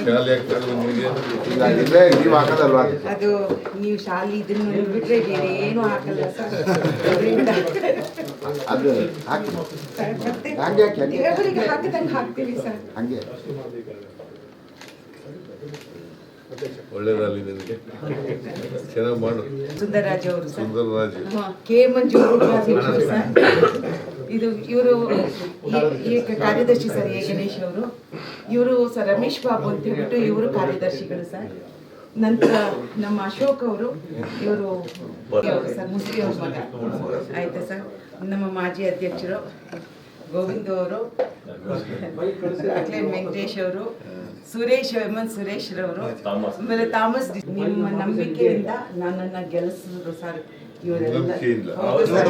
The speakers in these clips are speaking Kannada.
ಶಾಲೆ ನಿಮಗೆ ಇಲ್ಲ ನೀವು ಹಾಕದಲ್ವಾ ಅದು ನೀವು ಶಾಲೆ ಇದನ್ನು ಬಿಟ್ರೆ ಬೇರೆ ಏನು ಹಾಕಲ್ಲ ಸರ್. ಅದು ಹಾಕಿ. ಹಂಗೆ ಹಾಕಿ. ದೇವರಿಗೆ ಹಾಕಿದಂಗೆ ಹಾಕ್ತೀವಿ ಸರ್. ಹಂಗೆ. ಒಳ್ಳೇದಾಗಲಿ ನಿನಗೆ ಚೆನ್ನಾಗಿ ಮಾಡು. ಸುಂದರರಾಜ್ ಅವರು ಸುಂದರರಾಜ್. ಕೆ ಮಂಜು ಸರ್. ಇದು ಇವರು ಕಾರ್ಯದರ್ಶಿ ಸರ್ ಎ ಗಣೇಶ್ ಅವರು. ಇವರು ಸರ್ ರಮೇಶ್ ಬಾಬು ಅಂತ ಹೇಳ್ಬಿಟ್ಟು ಇವರು ಕಾರ್ಯದರ್ಶಿಗಳು ಸರ್. ನಂತರ ನಮ್ಮ ಅಶೋಕ್ ಅವರು ಇವರು ಸರ್? ಮುಸ್ಲಿಂ ಅವ್ರ ಮಗ ಆಯ್ತಾ ಸರ್? ನಮ್ಮ ಮಾಜಿ ಅಧ್ಯಕ್ಷರು ಗೋವಿಂದ ಅವರು ವೆಂಕಟೇಶ್ ಅವರು ಸುರೇಶ್ ಹೇಮಂತ್ ಸುರೇಶ್ ರವರು. ಆಮೇಲೆ ತಾಮಸ್ ನಿಮ್ಮ ನಂಬಿಕೆಯಿಂದ ನನ್ನನ್ನು ಗೆಲ್ಲಿಸಿದ್ರು ಸರ್. ಇವರೆಲ್ಲ ಸರ್.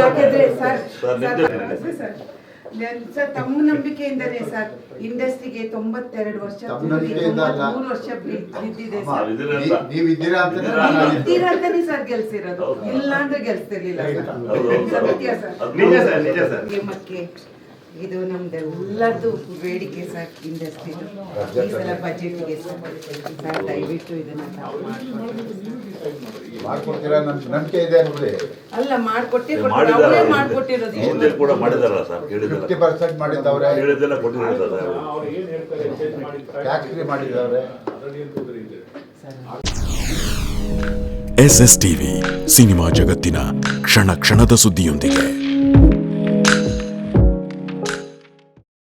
ಯಾಕಂದ್ರೆ ಸರ್ ಸರ್. ತಮ್ಮ ನಂಬಿಕೆಯಿಂದನೇ ಸರ್ ಇಂಡಸ್ಟ್ರಿಗೆ ತೊಂಬತ್ತೆರಡು ವರ್ಷ ಮೂರು ವರ್ಷ ಬಿದ್ದಿದೆ ಸರ್. ನೀವು ಇದ್ದೀರಾ ಅಂತ ನೀವು ಇದ್ದೀರಾ ಅಂತಾನೆ ಸರ್ ಗೆಲ್ಸಿರೋದು. ಇಲ್ಲ ಅಂದ್ರೆ ಗೆಲ್ಸ್ತಿರ್ಲಿಲ್ಲ ಸರ್. ಸತ್ಯ ಸರ್. ಇದು ನಮ್ದು ಎಲ್ಲರದು ಬೇಡಿಕೆ ಸರ್ ಇಂಡಸ್ಟ್ರಿದು ಈ ಸಲ ಬಜೆಟ್ಗೆ ಸರ್ ಸರ್ ದಯವಿಟ್ಟು ಇದನ್ನ ತಾವು ಮಾಡ್ಕೊಡಿ. ಮಾಡ್ಕೊಡ್ತೀರಾ? ನಮ್ ನಂಬಿಕೆ ಇದೆ ನೋಡಿ ಅಲ್ಲ ಮಾಡ್ಕೊಟ್ಟೆ ಮಾಡಿದ್ದಾರೆ. ಅವರೇ ಮಾಡ್ಕೊಟ್ಟಿರೋದು ಹಿಂದೆ ಕೂಡ ಮಾಡಿದಾರಲ್ಲ ಸರ್ ಫಿಫ್ಟಿ ಹೇಳಿದ್ದಲ್ಲ ಪರ್ಸೆಂಟ್ ಮಾಡಿದ್ದವ್ರೆ. ಹೇಳಿದ್ದೆಲ್ಲ ಕೊಟ್ಟಿದ್ದಾರೆ ಸರ್ ಟ್ಯಾಕ್ಸ್ ಫ್ರೀ ಮಾಡಿದ್ದವ್ರೆ. ಎಸ್ ಎಸ್ ಟಿವಿ ಸಿನಿಮಾ ಜಗತ್ತಿನ ಕ್ಷಣ ಕ್ಷಣದ ಸುದ್ದಿಯೊಂದಿಗೆ.